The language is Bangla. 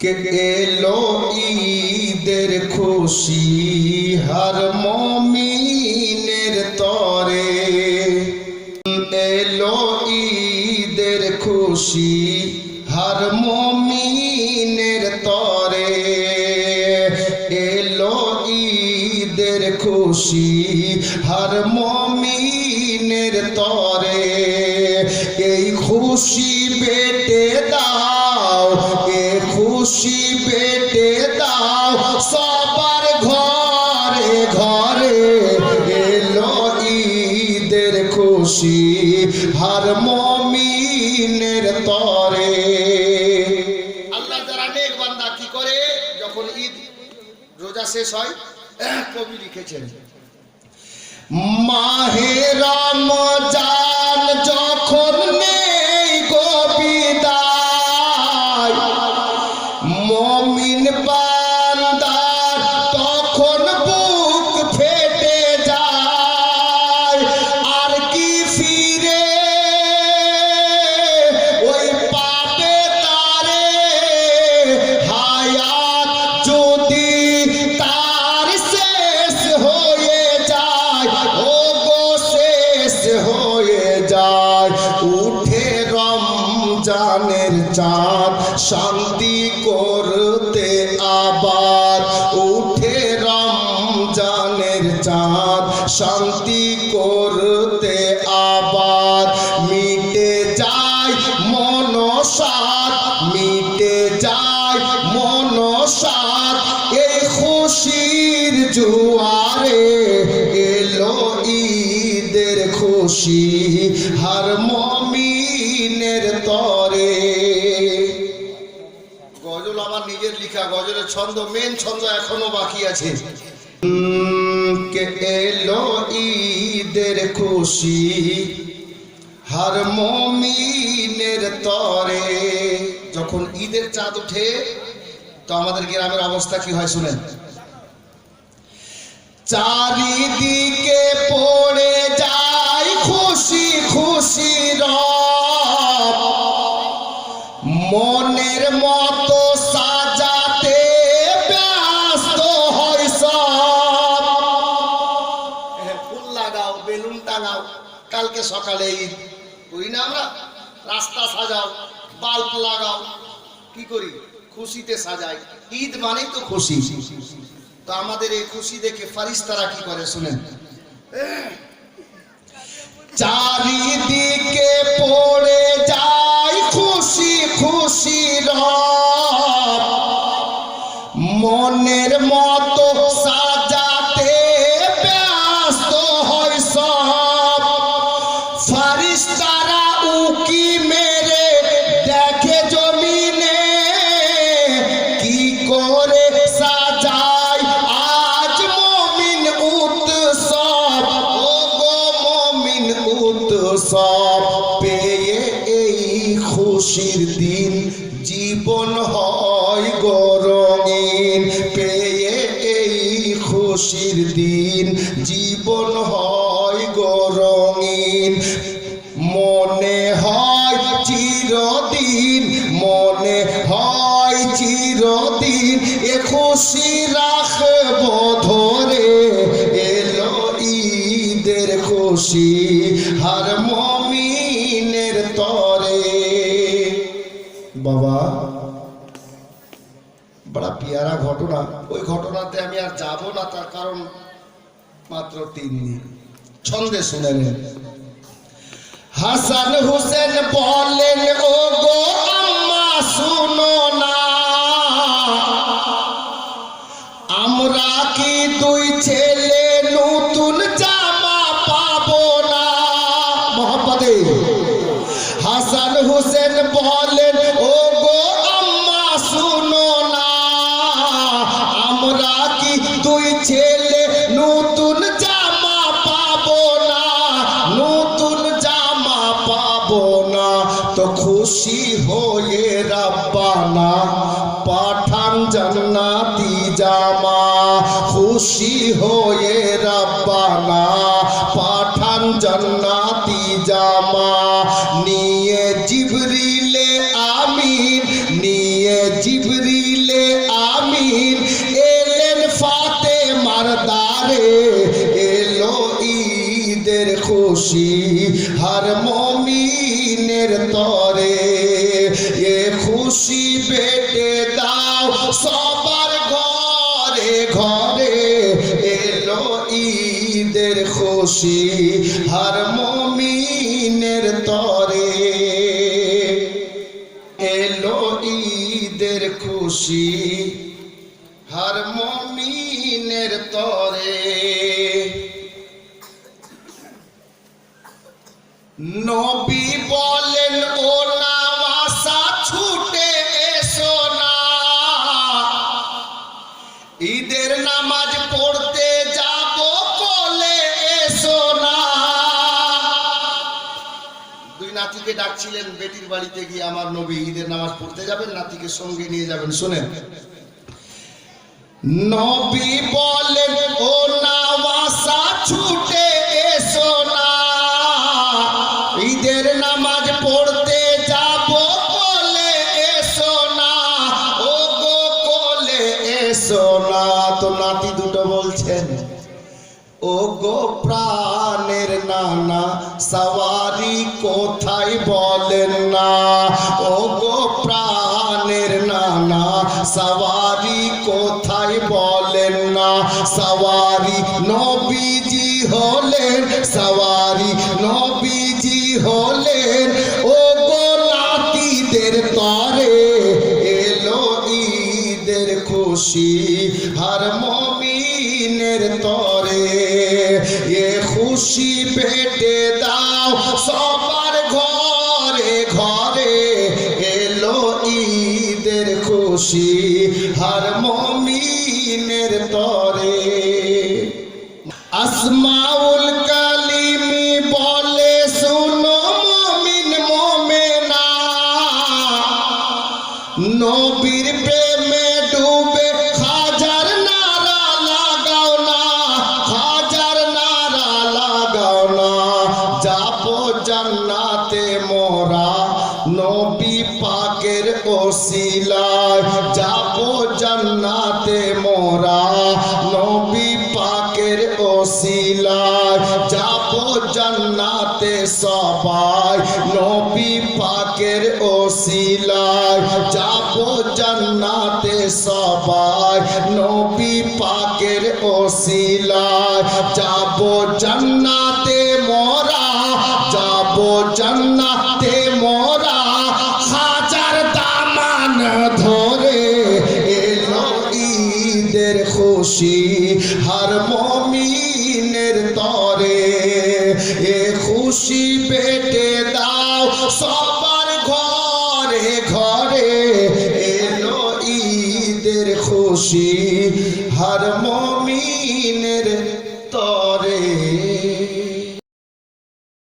কে এলো ঈদের খুশি হর মমিনের তরে? এলো ঈদের খুশি হর মমিনের তরে। এলো ঈদের খুশি হর মমিনের বেটে দাও, সবার ঘরে ঘরে এলো ঈদের খুশি হর মমিনের তরে। আল্লাহ যারা নেক বান্দা কি করে? যখন ঈদ রোজা শেষ হয় কবি লিখেছেন, মাহে রমজান যখন চাঁদ, শান্তি করতে আবার মিটে যায় মনসাত মিটে যায় মনসাত এই খুশির জুয়ারে এলো ঈদের খুশি, হর মমিনের তরে। গজল আমার নিজের লিখা, গজলের ছন্দ মেন ছন্দ এখনও বাকি আছে। কে এলো ঈদের খুশি হর মমিনের তরে। যখন ঈদের চাঁদ ওঠে, তো আমাদের গ্রামের অবস্থা কি হয় শুনেন? চারিদিকে লাগাও বেলুন টাঙাও কালকে সকালে ঈদ। করি না আমরা? রাস্তা সাজাও বাল্ব লাগাও। কি করি? খুশিতে সাজাই। ঈদ মানেই তো খুশি। তো আমাদের এই খুশি দেখে ফারিস্তারা কি করে শুনেন? চারিদিকে ফারিস্তারা উকি মেরে দেখে জমিনে, কি করে সাজায় আজ মমিন উৎসব? ও গো উৎসব, পেয়ে এই খুশির দিন জীবন হয় গরঙিন। পেয়ে এই খুশির দিন জীবন হয় মনে হয় চিরদিন, মনে হয় চিরদিন এ খুশি রাখব ধরে। এলো ঈদের খুশি হার মমিনের তরে। বাবা, বড় পিয়ারা ঘটনা। ওই ঘটনাতে আমি আর যাব না, তার কারণ মাত্র তিন দিন। ছন্দে শুনে নেন হাসান হোসেন বলেন খুশি হয়ে রাব্বানা, পাঠান জান্নাতি জামা। খুশি হয়ে রাব্বানা, পাঠান জান্নাতি জামা। নিয়ে জিবরিলে আমিন, নিয়ে জিবরিলে আমিন। এলেন ফাতে মারদারে এলো ঈদের খুশি, হার সবার ঘরে ঘরে এলো ঈদের খুশি হার মমিনের তরে। এলো ঈদের খুশি হার মমিনের তরে। নবী বলেন, ও ঈদের নামাজ পড়তে যাব বলে এসো না। দুই নাতিকে ডাকছিলেন, বেটির বাড়িতে গিয়ে আমার নবী ঈদের নামাজ পড়তে যাবেন, নাতিকে সঙ্গে নিয়ে যাবেন, শোনেন। নবী বলেন, ও নামাসা ছুটে তো নাতি দুটো বলছেন ও গো প্রাণের নানা, সওয়ারি কোথায় বলেন না? ও গো প্রাণের নানা, সওয়ারি কোথায় বলেন না? সওয়ারি নবীজি হলেন, সওয়ারি নবীজি হলেন ও গো নাতিদের তরে এলো ঈদের খুশি। তরে এ খুশি পেটে দাও সবার ঘরে ঘরে। এলো ঈদের খুশি হার মমিনের তরে। আসমাউল কালিমি যাব জান্নাতে সবাই। নবী পাকের ওসিলায় যাব জান্নাতে সবাই। নবী পাকের ওসিলায় যাব জান্নাতে খুশি পেটে দাও সবার ঘরে ঘরে এলো ঈদের খুশি হার মমিনের তরে।